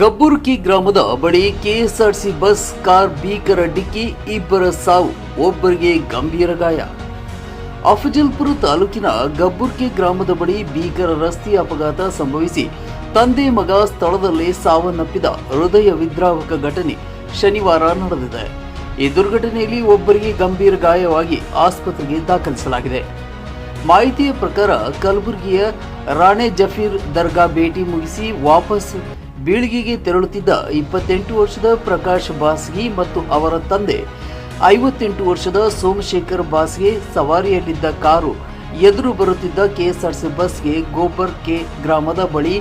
ಗಬ್ಬುರ್ಕಿ ಗ್ರಾಮದ ಬಳಿ KSRC bus, car, ಭೀಕರ ಡಿಕ್ಕಿ, ಇಬ್ಬರ ಸಾವು, ಒಬ್ಬರಿಗೆ ಗಂಭೀರ ಗಾಯ. ಅಫಜಲ್ಪುರ ತಾಲೂಕಿನ ಗಬ್ಬುರ್ಕಿ ಗ್ರಾಮದ ಬಳಿ ಭೀಕರ ರಸ್ತೆ ಅಪಘಾತ ಸಂಭವಿಸಿ ತಂದೆ ಮಗ ಸ್ಥಳದಲ್ಲೇ ಸಾವನ್ನಪ್ಪಿದ ಹೃದಯ ವಿದ್ರಾವಕ ಘಟನೆ ಶನಿವಾರ ನಡೆದಿದೆ. ಈ ದುರ್ಘಟನೆಯಲ್ಲಿ ಒಬ್ಬರಿಗೆ ಗಂಭೀರ ಗಾಯವಾಗಿ ಆಸ್ಪತ್ರೆಗೆ ದಾಖಲಿಸಲಾಗಿದೆ. ಮಾಹಿತಿಯ ಪ್ರಕಾರ ಕಲಬುರಗಿಯ ರಾಣೆ ಜಫೀರ್ ದರ್ಗಾ ಭೇಟಿ ಮುಗಿಸಿ ವಾಪಸ್ ಬೀಳ್ಗಿಗೆ ತೆರಳುತ್ತಿದ್ದ ಇಪ್ಪತ್ತೆಂಟು ವರ್ಷದ ಪ್ರಕಾಶ್ ಬಾಸ್ಗಿ ಮತ್ತು ಅವರ ತಂದೆ, ಐವತ್ತೆಂಟು ವರ್ಷದ ಸೋಮಶೇಖರ್ ಬಾಸ್ಗೆ ಸವಾರಿಯಲ್ಲಿದ್ದ ಕಾರು ಎದುರು ಬರುತ್ತಿದ್ದ ಕೆಎಸ್ಆರ್ಸಿ ಬಸ್ಗೆ ಗೋಬರ್ ಕೆ ಗ್ರಾಮದ ಬಳಿ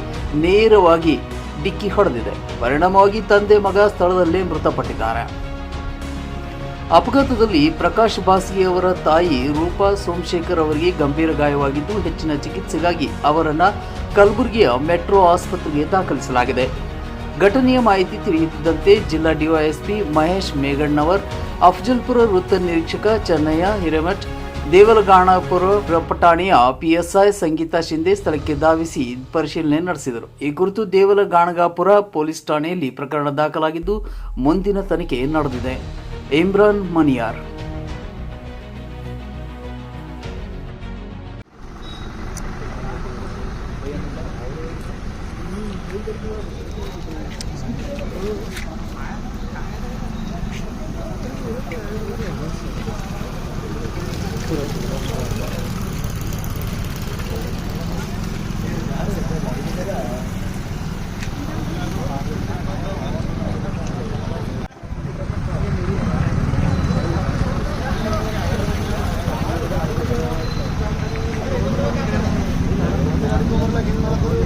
ನೇರವಾಗಿ ಡಿಕ್ಕಿ ಹೊಡೆದಿದೆ. ಪರಿಣಾಮವಾಗಿ ತಂದೆ ಮಗ ಸ್ಥಳದಲ್ಲೇ ಮೃತಪಟ್ಟಿದ್ದಾರೆ. ಅಪಘಾತದಲ್ಲಿ ಪ್ರಕಾಶ್ ಅವರ ತಾಯಿ ರೂಪಾ ಸೋಮಶೇಖರ್ ಅವರಿಗೆ ಗಂಭೀರ ಗಾಯವಾಗಿದ್ದು ಹೆಚ್ಚಿನ ಚಿಕಿತ್ಸೆಗಾಗಿ ಅವರನ್ನ ಕಲಬುರಗಿಯ ಮೆಟ್ರೋ ಆಸ್ಪತ್ರೆಗೆ ದಾಖಲಿಸಲಾಗಿದೆ. ಘಟನೆಯ ಮಾಹಿತಿ ತಿಳಿಯುತ್ತಿದ್ದಂತೆ ಜಿಲ್ಲಾ ಡಿವೈಎಸ್ಪಿ ಮಹೇಶ್ ಮೇಘಣ್ಣವರ್, ಅಫ್ಜಲ್ಪುರ ವೃತ್ತ ನಿರೀಕ್ಷಕ ಚೆನ್ನಯ್ಯ ಹಿರೇಮಠ್, ದೇವಲಗಾಣಪುರ ಪಟಾಣಿಯ ಪಿಎಸ್ಐ ಸಂಗೀತಾ ಶಿಂದೆ ಸ್ಥಳಕ್ಕೆ ಧಾವಿಸಿ ಪರಿಶೀಲನೆ ನಡೆಸಿದರು. ಈ ಕುರಿತು ದೇವಲಗಾಣಗಾಪುರ ಪೊಲೀಸ್ ಠಾಣೆಯಲ್ಲಿ ಪ್ರಕರಣ ದಾಖಲಾಗಿದ್ದು, ಮುಂದಿನ ತನಿಖೆ ನಡೆದಿದೆ. Imran Maniar. Thank you. ಆಗಿಲ್ಲ